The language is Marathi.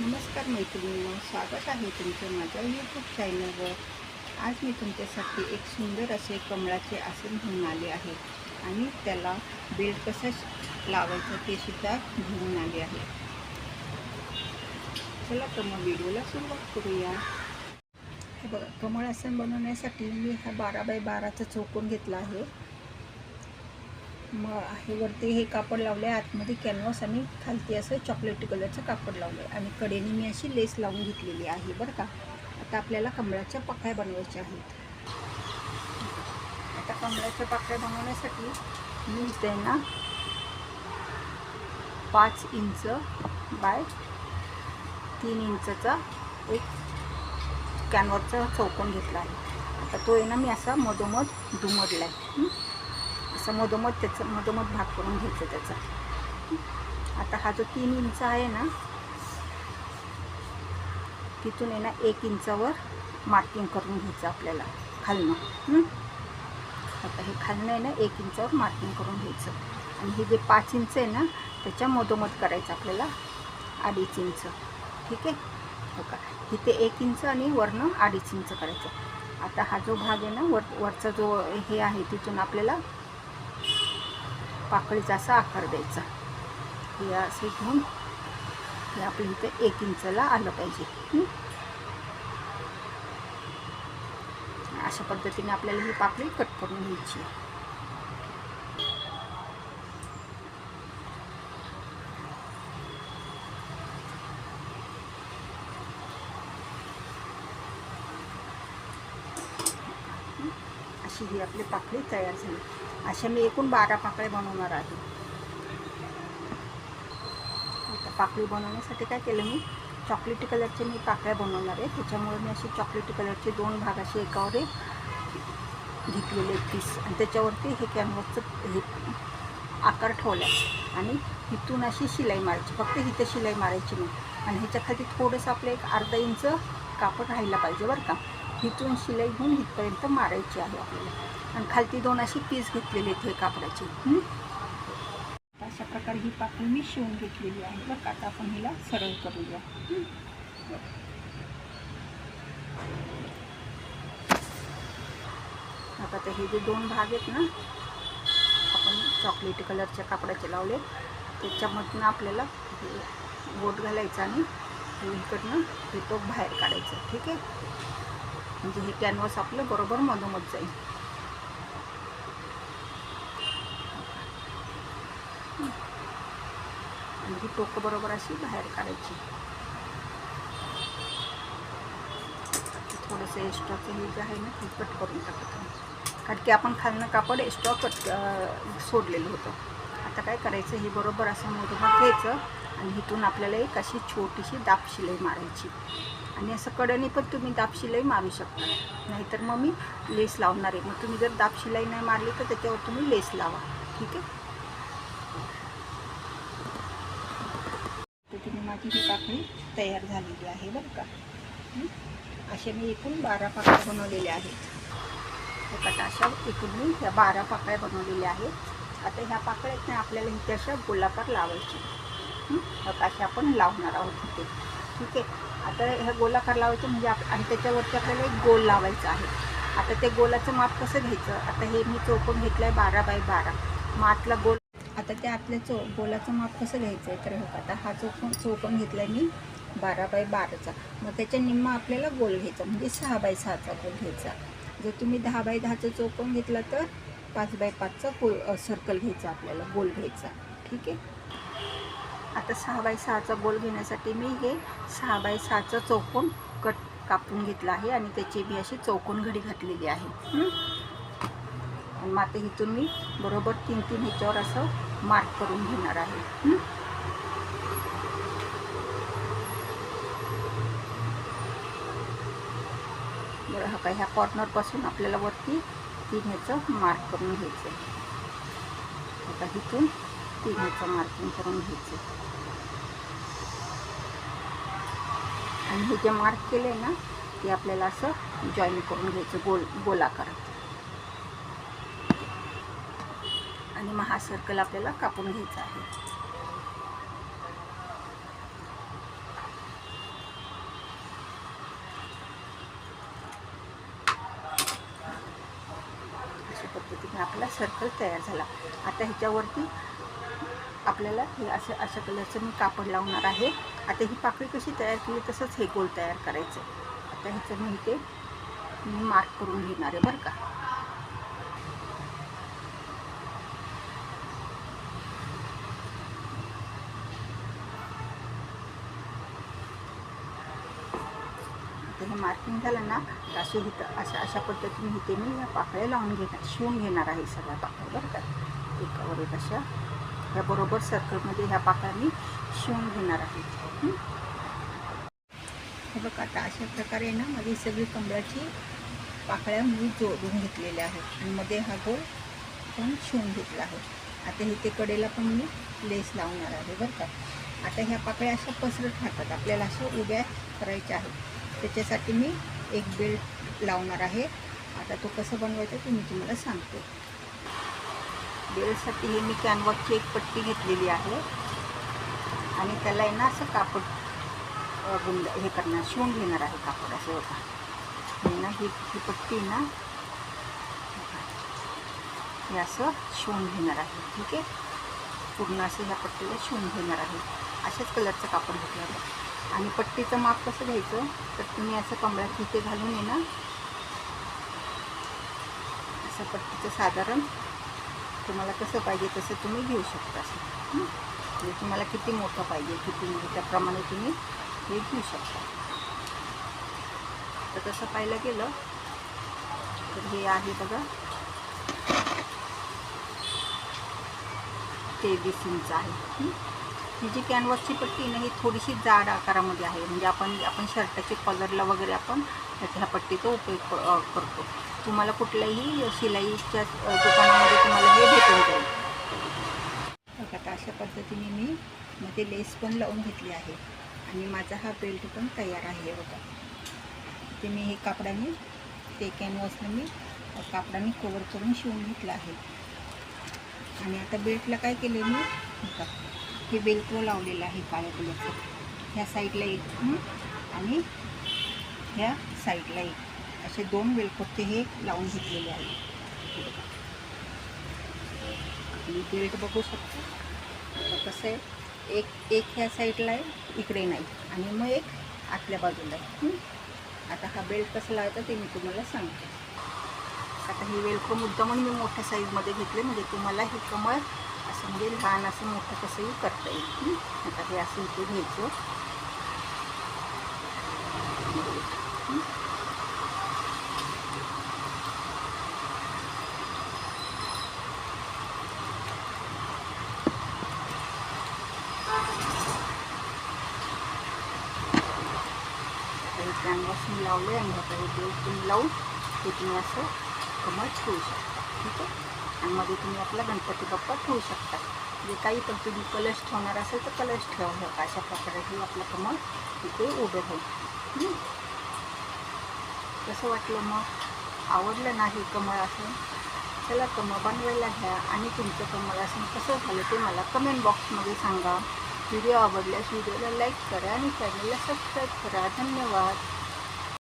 नमस्कार मैत्रिणींनो स्वागत आहे तुमचं माझ्या यूट्यूब चॅनलवर आज मी तुमच्यासाठी एक सुंदर असे कमळाचे आसन घेऊन आले आहे आणि त्याला बेल्ट कसं लावायचं ते सुद्धा घेऊन आले आहे. चला तर मग व्हिडिओला सुरुवात करूया. हे बघा कमळ आसन बनवण्यासाठी मी हा बारा बाय बाराचा चौकोन घेतला आहे. मग हे वरती हे कापड लावले आतमध्ये कॅनव्हास आणि खालती असं चॉकलेटी कलरचं कापड लावलं आहे आणि कडेने मी अशी लेस लावून घेतलेली आहे बरं का. आता आपल्याला कमळाच्या पाकळ्या बनवायच्या आहेत. आता कमळाच्या पाकळ्या बनवण्यासाठी मी त्यांना पाच इंच बाय तीन इंचचा एक कॅनव्हासचा चौकोन घेतला आहे. आता तो आहे ना मी असा मधोमध दुमडला आहे असं मधोमध त्याचं मधोमध भाग करून घ्यायचं त्याचा. आता हा जो तीन इंच आहे ना तिथून आहे ना एक इंचावर मार्किंग करून घ्यायचं आपल्याला खालनं. आता हे खालनं आहे ना एक इंचावर मार्किंग करून घ्यायचं. आणि हे जे पाच इंच आहे ना त्याच्या मधोमध करायचं आपल्याला अडीच इंच. ठीक आहे? हो का? इथे एक इंच आणि वरनं अडीच इंच करायचं. आता हा जो भाग आहे ना वर वरचा जो हे आहे तिथून आपल्याला पाकळीचा असा आकार द्यायचा. हे असे घेऊन हे आपलं इथे एक इंचला आलं पाहिजे. अशा पद्धतीने आपल्याला ही पाकळी कट करून घ्यायची. अशी ही आपली पाकळी तयार झाली. अशा मी एकूण बारा पाकळ्या बनवणार आहे. आता पाकळी बनवण्यासाठी काय केलं मी? चॉकलेटी कलरचे मी पाकळ्या बनवणार आहे. त्याच्यामुळे मी असे चॉकलेटी कलरचे दोन भाग असे एकावर एक घेतलेले पीस आणि त्याच्यावरती हे कॅनव्हासचं हे आकार ठेवला. आणि इथून अशी शिलाई मारायची. फक्त इथं शिलाई मारायची नाही. आणि ह्याच्याखाली थोडंसं आपलं एक अर्धा इंच कापड राहायला पाहिजे बरं का. इथून शिलाई घेऊन इथपर्यंत मारायची आहे आपल्याला. आणि खालती दोन अशी पीस घेतलेले आहेत हे कापडाचे. अशा प्रकारे ही पाकळी मी शिवून घेतलेली आहे. बरं का? आता आपण हिला सरळ करूया. आता तर हे जे दोन भाग आहेत ना आपण चॉकलेट कलरच्या कापडाचे लावले. त्याच्यामधनं आपल्याला हे बोट घालायचं आणि इकडनं हे तो बाहेर काढायचं. ठीक आहे? म्हणजे हे कॅनव्हास आपलं बरोबर मधोमध जाईल. आणि ही टोकं बरोबर अशी बाहेर काढायची. थोडंसं एक्स्ट्राचं हे जे आहे ना ते कट करून टाकत कारण की आपण खालनं कापड एक्स्ट्रा कट सोडलेलं होतं. आता काय करायचं हे बरोबर असं मधोमध घ्यायचं आणि इथून आपल्याला एक अशी छोटीशी दाब शिलाई मारायची. आणि असं कडेने पण तुम्ही दाब शिलाई मारू शकता. नाहीतर मग मी लेस लावणार आहे. मग तुम्ही जर दाब शिलाई नाही मारली तर त्याच्यावर तुम्ही लेस लावा. ठीक आहे? पद्धतीने माझी ही पाकळी तयार झालेली आहे बरं का. असे अशा मी एकूण बारा पाकळ्या बनवलेल्या आहेत. एका अशा एकूण मी ह्या बारा पाकळ्या बनवलेल्या आहेत. आता ह्या पाकळ्यात ना आपल्याला इथे अशा गोलाकार लावायची. अशा आपण लावणार आहोत इथे. ठीक आहे? आता ह्या गोलाकार लावायचे म्हणजे आप आणि त्याच्यावरती आपल्याला एक गोल लावायचं आहे. आता ते गोलाचं माप कसं घ्यायचं? आता हे मी चौकोन घेतलं आहे बारा बाय बारा. मग आतला गोल आता त्या आतल्या चौ गोलाचं माप कसं घ्यायचं आहे तर हो आता हा चौकोन चौकोन घेतला आहे मी बारा बाय बाराचा. मग त्याच्या निम्मा आपल्याला गोल घ्यायचा म्हणजे सहा बाय सहाचा गोल घ्यायचा. जर तुम्ही दहा बाय दहाचं चौकोन घेतला तर पाच बाय पाचचा गोल सर्कल घ्यायचा आपल्याला गोल घ्यायचा. ठीक आहे? आता सहा बाय सहाचा बोल घेण्यासाठी मी हे सहा बाय सहाचा चौकोन कट कापून घेतला आहे आणि त्याची मी अशी चौकोन घडी घातलेली आहे. आणि मग आता इथून मी बरोबर तीन तीन ह्याच्यावर असं मार्क करून घेणार आहे. बरं हा काय ह्या कॉर्नरपासून आपल्याला वरती तीन ह्याचं मार्क करून घ्यायचं आहे. आता इथून तिघाचं मार्किंग करून घ्यायचं. आणि हे जे मार्क केले ना ते आपल्याला असं जॉईन करून घ्यायचं गोल गोलाकार. आणि महा सर्कल आपल्याला कापून घ्यायचा आहे. अशा पद्धतीने आपला सर्कल तयार झाला. आता ह्याच्यावरती आपल्याला हे असं अशा कलरचं मी कापड लावणार आहे. आता ही पाकळी कशी तयार केली तसंच हे गोल तयार करायचं. आता ह्याचं मी इथे मी मार्क करून घेणार आहे बरं का. हे मार्किंग झालं ना असे इथं अशा अशा पद्धतीने इथे मी या पाकळ्या लावून घेणार शिवून घेणार आहे सगळ्या पाकळ्या बरं का. एकावर एक अशा. या बरोबर सर्कलमध्ये ह्या पाकळ्या मी शिवून घेणार आहे. हे? बघा आता अशा प्रकारे ना माझी सगळी कमळाची पाकळ्या मी जोडून घेतलेल्या आहेत आणि मध्ये हा गोल पण शिवून घेतला आहे. आता इथे कडेला पण मी लेस लावणार आहे बरं का. आता ह्या पाकळ्या अशा पसरत राहतात आपल्याला अशा उभ्या करायच्या आहेत. त्याच्यासाठी मी एक बेल्ट लावणार आहे. आता तो कसं बनवायचा ते मी तुम्हाला सांगते. बेलसाठी हे मी कॅनव्हासची एक पट्टी घेतलेली आहे. आणि त्याला आहे ना असं कापड गुंड हे करणार शिवून घेणार आहे कापड असं होता हे ना ही ही पट्टी ना हे असं शिवून घेणार आहे ठीक आहे? पूर्ण असं ह्या पट्टीला शिवून घेणार आहे. अशाच कलरचं कापड घेतलं होतं आणि पट्टीचं माप कसं घ्यायचं? तर तुम्ही असं कमळ्यात तिथे घालून ये ना असं पट्टीचं साधारण तुम्हाला कसं पाहिजे तसं तुम्ही घेऊ शकता. म्हणजे तुम्हाला किती मोठं पाहिजे किती म्हणजे त्याप्रमाणे तुम्ही हे घेऊ शकता. तर तसं पाहायला गेलं तर हे आहे बघा. तेवीस इंच आहे. ही? जी कॅनव्हासची पट्टी आहे ना ही थोडीशी जाड आकारामध्ये आहे. म्हणजे आपण आपण शर्टाचे कलरला वगैरे आपण ह्या पट्टीचा उपयोग करतो. तुम्हाला कुठल्याही शिलाईच्या दुकानामध्ये तुम्हाला हे भेटून जाईल बघा आता अशा पद्धतीने मी इथे लेस पण लावून घेतली आहे. आणि माझा हा बेल्ट पण तयार आहे बघा. ते मी हे कापडाने ते कॅनव्हासला मी कापडाने कवर करून शिवून घेतलं आहे. आणि आता बेल्टला काय केलं मी बघा. हे बेल्ट्रो लावलेलं आहे काळ्या कलरचं. ह्या साईडला एक आणि ह्या साईडला एक. असे दोन वेलकोटे हे लावून घेतलेले आहे. आणि बेल्ट बघू शकतो. कसं आहे? एक एक ह्या साईडला आहे इकडे नाही. आणि मग एक आतल्या बाजूला आहे. आता हा बेल्ट कसा लावायचा ते मी तुम्हाला सांगते. आता ही वेलको मुद्दा म्हणून मी मोठ्या साईजमध्ये घेतले म्हणजे तुम्हाला हे कमळ असं म्हणजे लहान असं मोठं कसंही करता येईल. आता हे असं इथे घ्यायचं. हं? हे कॅनव्हास आणि आता हे तुम्ही लावून ते तुम्ही असं कमळ ठेवू शकता. ठीक आहे आणि मध्ये तुम्ही आपला गणपती बाप्पा ठेवू शकता. जे काही पण तुम्ही कलश ठेवणार असेल तर कलश ठेवा. शकता अशा प्रकारे हे आपलं कमळ तिथे म्हणजे उभं राहील कसं वाटलं मग आवडलं नाही कमळ असं चला कमळ बनवायला घ्या आणि तुमचं कमळ असं कसं झालं ते मला कमेंट बॉक्समध्ये सांगा व्हिडिओ आवडल्यास व्हिडिओला लाईक करा आणि चॅनलला सबस्क्राईब करा. धन्यवाद.